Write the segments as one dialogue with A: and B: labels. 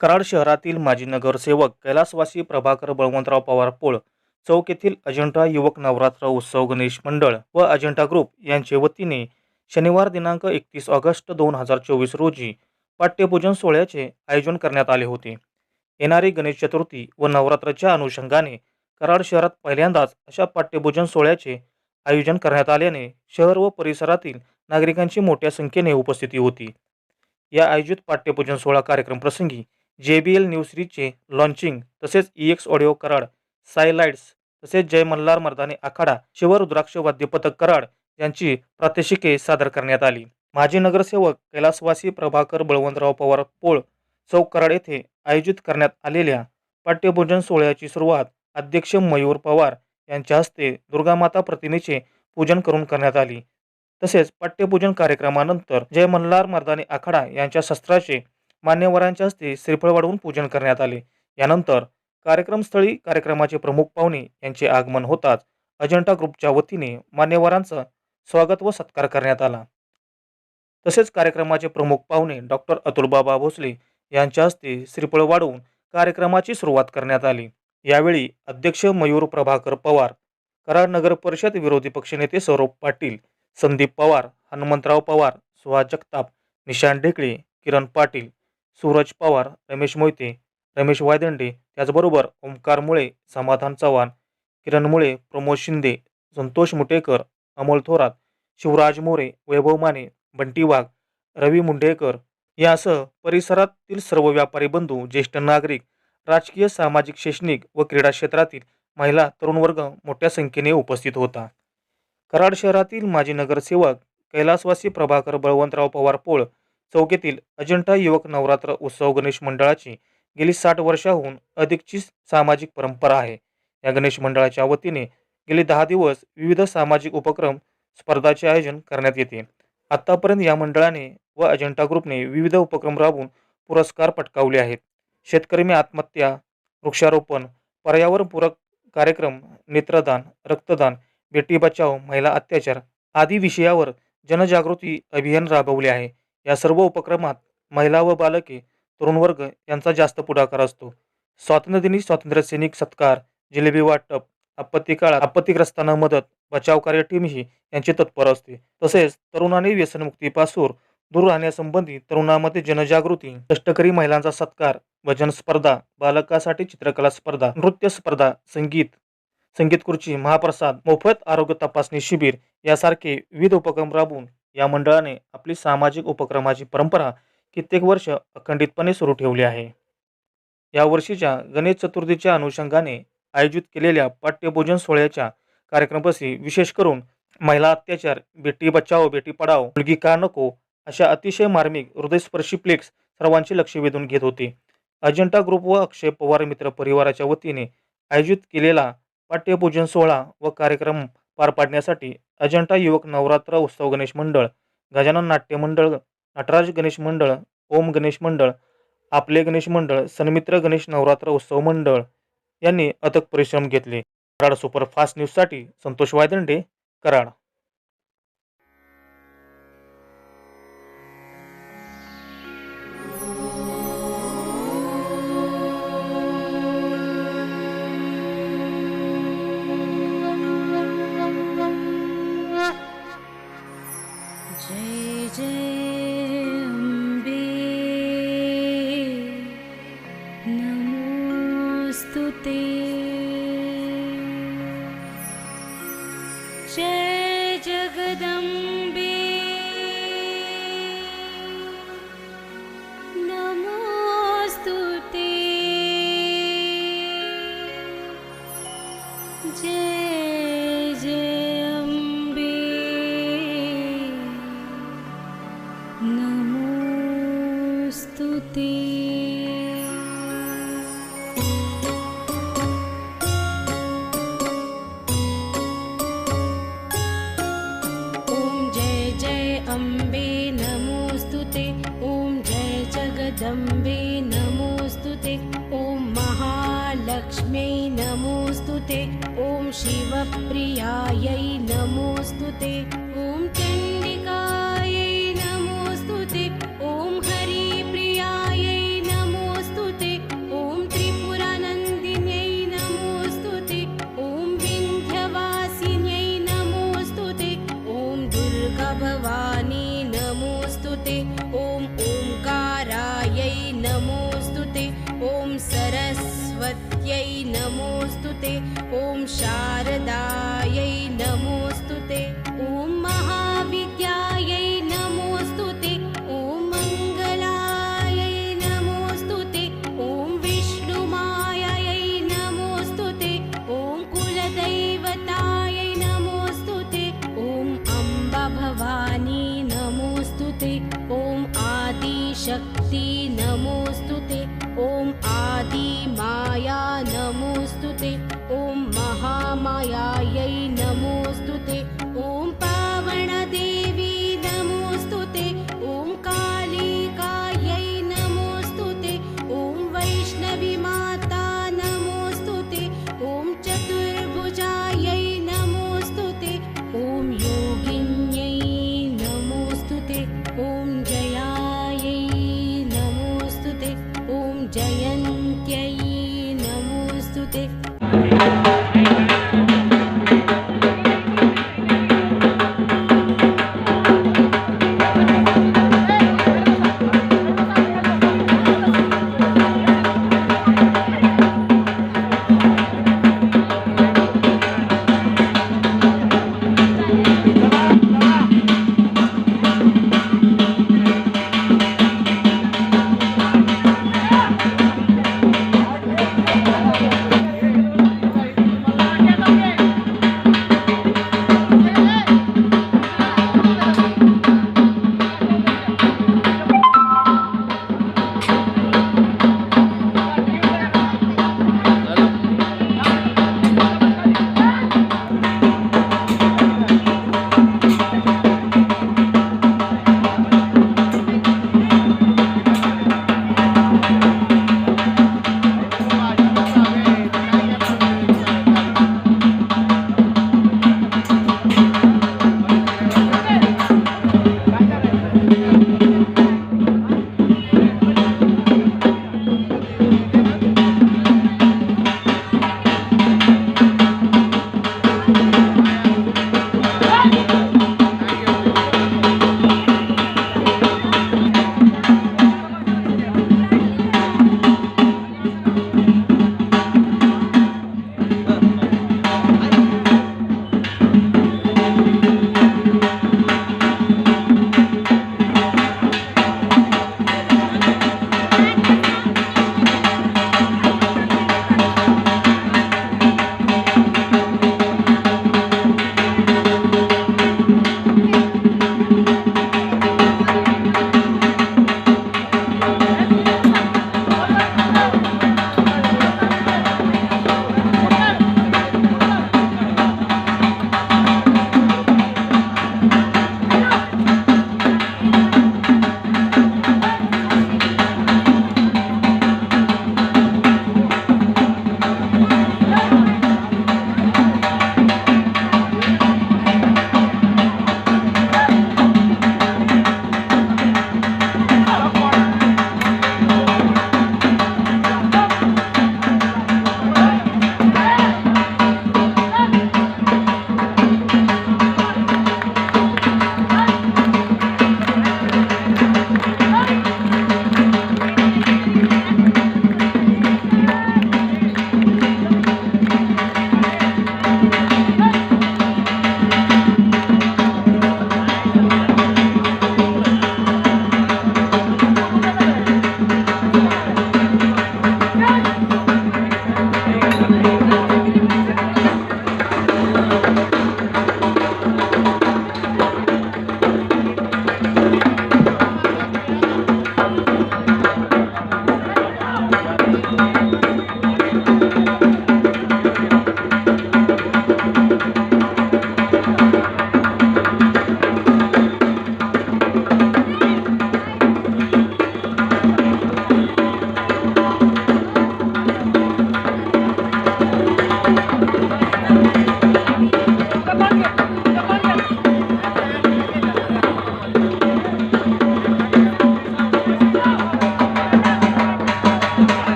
A: कराड शहरातील माजी नगरसेवक कैलासवासी प्रभाकर बळवंतराव पवार पोळ चौक येथील अजंठा युवक नवरात्र उत्सव गणेश मंडळ व अजंठा ग्रुप यांचे वतीने शनिवार दिनांक एकतीस ऑगस्ट दोन हजार चोवीस रोजी पाठ्यपूजन सोहळ्याचे आयोजन करण्यात आले होते. येणारी गणेश चतुर्थी व नवरात्राच्या अनुषंगाने कराड शहरात पहिल्यांदाच अशा पाठ्यपूजन सोहळ्याचे आयोजन करण्यात आल्याने शहर व परिसरातील नागरिकांची मोठ्या संख्येने उपस्थिती होती. या आयोजित पाठ्यपूजन सोहळा कार्यक्रम प्रसंगी जे बी एल न्यू सिरीजचे लॉन्चिंग तसेच ई एक्स ऑडिओ कराड सायलाइट्स तसेच जय मल्हार मर्दानी आखाडा शिवरुद्राक्ष रुद्राक्ष वाद्यपथक कराड यांची प्रात्यक्षिके सादर करण्यात आली. माजी नगरसेवक कैलासवासी प्रभाकर बळवंतराव पवार पोळ चौक कराड येथे आयोजित करण्यात आलेल्या पाठ्यभोजन सोहळ्याची सुरुवात अध्यक्ष मयूर पवार यांच्या हस्ते दुर्गामाता प्रतिमेचे पूजन करून करण्यात आली. तसेच पाठ्यपूजन कार्यक्रमानंतर जय मल्हार मर्दानी आखाडा यांच्या शस्त्राचे मान्यवरांच्या हस्ते श्रीफळ वाढवून पूजन करण्यात आले. यानंतर कार्यक्रमस्थळी कार्यक्रमाचे प्रमुख पाहुणे यांचे आगमन होताच अजंठा ग्रुपच्या वतीने मान्यवरांचं स्वागत व सत्कार करण्यात आला. तसेच कार्यक्रमाचे प्रमुख पाहुणे डॉक्टर अतुलबाबा भोसले यांच्या हस्ते श्रीफळ वाढवून कार्यक्रमाची सुरुवात करण्यात आली. यावेळी अध्यक्ष मयूर प्रभाकर पवार कराड नगर परिषद विरोधी पक्षनेते सौरभ पाटील संदीप पवार हनुमंतराव पवार सुहास जगताप निशांत ढेकळे किरण पाटील सूरज पवार रमेश मोहिते रमेश वायदंडे त्याचबरोबर ओंकार मुळे समाधान चव्हाण किरण मुळे प्रमोद शिंदे संतोष मुटेकर अमोल थोरात शिवराज मोरे वैभव माने बंटी वाघ रवी मुंडेकर यासह परिसरातील सर्व व्यापारी बंधू ज्येष्ठ नागरिक राजकीय सामाजिक शैक्षणिक व क्रीडा क्षेत्रातील महिला तरुण वर्ग मोठ्या संख्येने उपस्थित होता. कराड शहरातील माजी नगरसेवक कैलासवासी प्रभाकर बळवंतराव पवार पोळ चौकीतील अजंठा युवक नवरात्र उत्सव गणेश मंडळाची गेली साठ वर्षाहून अधिकची सामाजिक परंपरा आहे. या गणेश मंडळाच्या वतीने गेली दहा दिवस विविध सामाजिक उपक्रम स्पर्धाचे आयोजन करण्यात येते. आत्तापर्यंत या मंडळाने व अजंठा ग्रुपने विविध उपक्रम राबवून पुरस्कार पटकावले आहेत. शेतकरी आत्महत्या वृक्षारोपण पर्यावरणपूरक कार्यक्रम नेत्रदान रक्तदान बेटी बचाव महिला अत्याचार आदी विषयावर जनजागृती अभियान राबवले आहे. या सर्व उपक्रमात महिला व बालके तरुण वर्ग यांचा जास्त पुढाकार असतो. स्वातंत्र्यदिनी स्वातंत्र्य सैनिक सत्कार जिलेबी वाटप आपत्ती काळात आपत्तीग्रस्तांना मदत बचाव कार्य टीमही यांची तत्पर असते. तसेच तरुणांनी व्यसनमुक्तीपासून दूर राहण्यासंबंधी तरुणांमध्ये जनजागृती कष्टकरी महिलांचा सत्कार भजन स्पर्धा बालकासाठी चित्रकला स्पर्धा नृत्य स्पर्धा संगीत संगीत खुर्ची महाप्रसाद मोफत आरोग्य तपासणी शिबिर यासारखे विविध उपक्रम राबवून या मंडळाने आपली सामाजिक उपक्रमाची परंपरा कित्येक वर्ष अखंडितपणे सुरू ठेवली आहे. या वर्षीच्या गणेश चतुर्थीच्या अनुषंगाने आयोजित केलेल्या पाठ्यभोजन सोहळ्याच्या कार्यक्रमापाशी विशेष करून महिला अत्याचार बेटी बचाओ बेटी पढाओ मुलगी का नको अशा अतिशय मार्मिक हृदयस्पर्शी प्लेक्स सर्वांचे लक्ष वेधून घेत होते. अजंटा ग्रुप व अक्षय पवार मित्र परिवाराच्या वतीने आयोजित केलेला पाठ्यपूजन सोहळा व कार्यक्रम पार पाडण्यासाठी अजंठा युवक नवरात्र उत्सव गणेश मंडळ गजानन नाट्य मंडळ नटराज गणेश मंडळ ओम गणेश मंडळ आपले गणेश मंडळ सन्मित्र गणेश नवरात्र उत्सव मंडळ यांनी अथक परिश्रम घेतले. कराड सुपरफास्ट न्यूजसाठी संतोष वायदंडे कराड.
B: शिवप्रियायै नमोऽस्तु ते। ॐ चण्डिकायै नमोऽस्तु ते। ॐ हरिप्रियायै नमोऽस्तु ते। ॐ त्रिपुरानन्दिन्यै नमोऽस्तु ते। ॐ विन्ध्यवासिन्यै नमोऽस्तु ते। ॐ दुर्गाभवानी नमोऽस्तु ते। ॐ ओङ्कारायै नमो ॐ सरस्वत्यै नमोऽस्तु ते ॐ शारदायै नमोऽस्तु ते ॐ
C: yeah.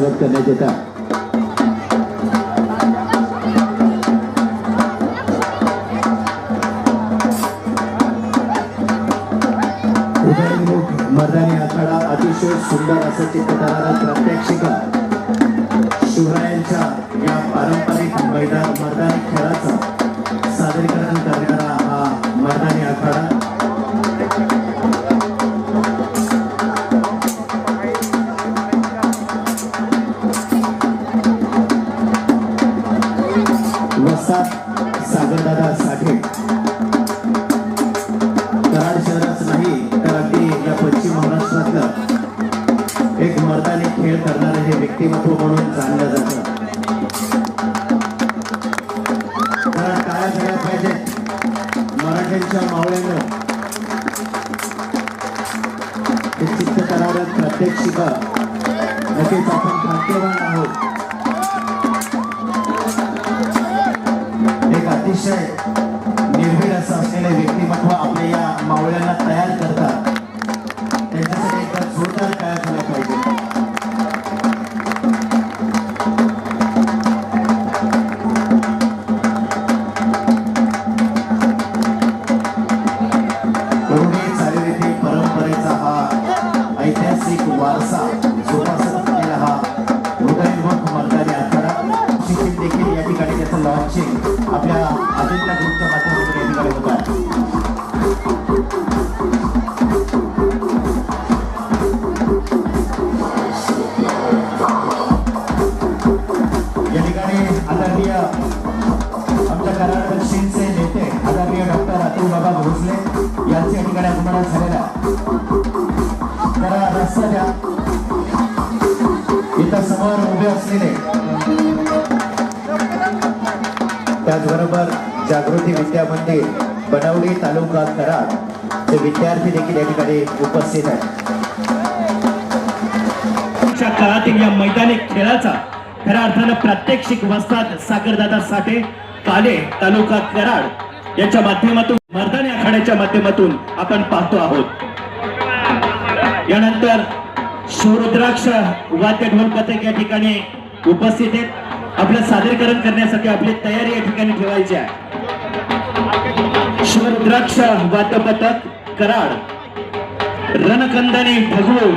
C: स्वागत करण्यात येतात मर्दानी आखाडा अतिशय सुंदर असं चित्रकाराला प्रात्यक्षिका. शिवरायांच्या या पारंपरिक मैदान मर्दानी खेळाचा. खेळ करणारं हे व्यक्तिमत्व म्हणून जाणलं जातं.
D: त्याचबरोबर जागृती विद्या मंदिर बनवडी तालुका कराड ते विद्यार्थी देखील या ठिकाणी उपस्थित आहेत.
C: काळातील या मैदानी खेळाचा खऱ्या अर्थानं प्रात्यक्षिक वस्तात सागरदादा साठे काले तालुका कराड. यांच्या माध्यमातून मर्दानी आखाड्याच्या माध्यमातून आपण पाहतो आहोत. यानंतर शिवरुद्राक्ष वाद्य ढोल पथक या ठिकाणी उपस्थित आहेत. आपलं सादरीकरण करण्यासाठी आपली तयारी या ठिकाणी ठेवायची आहे. शिवरुद्राक्ष वाद्य कराड. रणकंदने भगवू.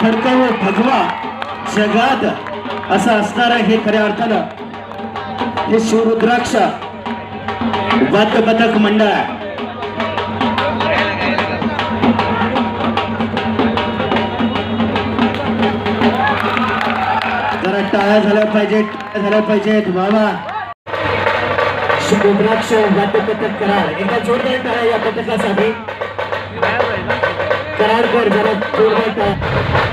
C: फडकावो भगवा. जगात असं असणार हे खऱ्या अर्थानं. हे शिवरुद्राक्ष वाद्यपथक मंडळ आहे. टाळ्या झाल्या पाहिजेत टाळ्या झाल्या पाहिजेत बाबा. शिवरुद्राक्ष वाद्य पथक कराड. एकदा जोरदार टाळ्या या पथकासाठी. कराडकर जरा जोरदार टाळ्या.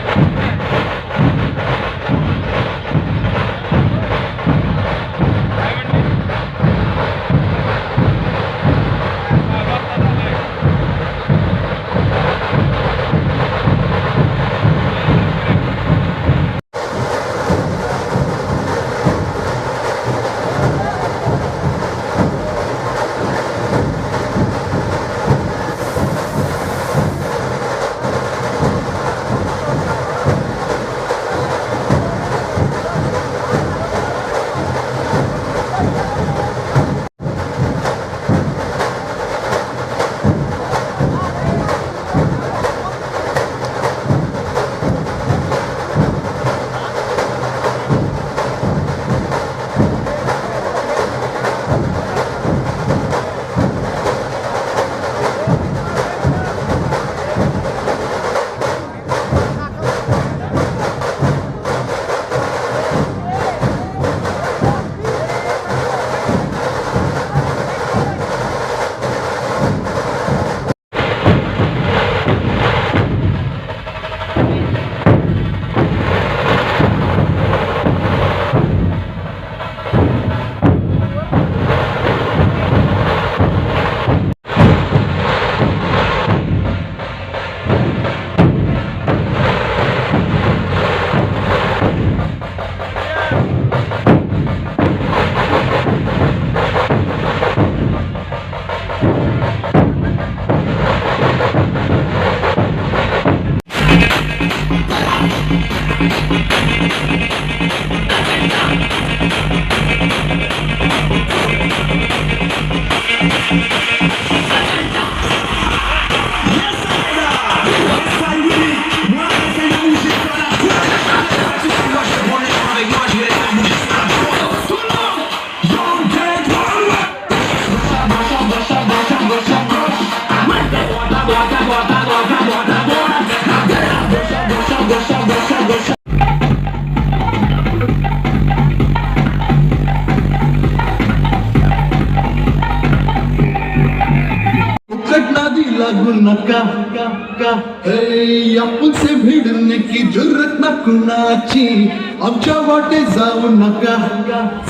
E: अरे हे आपण भिडणे की जरूरत ना कुणाची आमच्या वाटे जाऊ नका.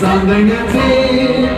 E: सांगण्याचे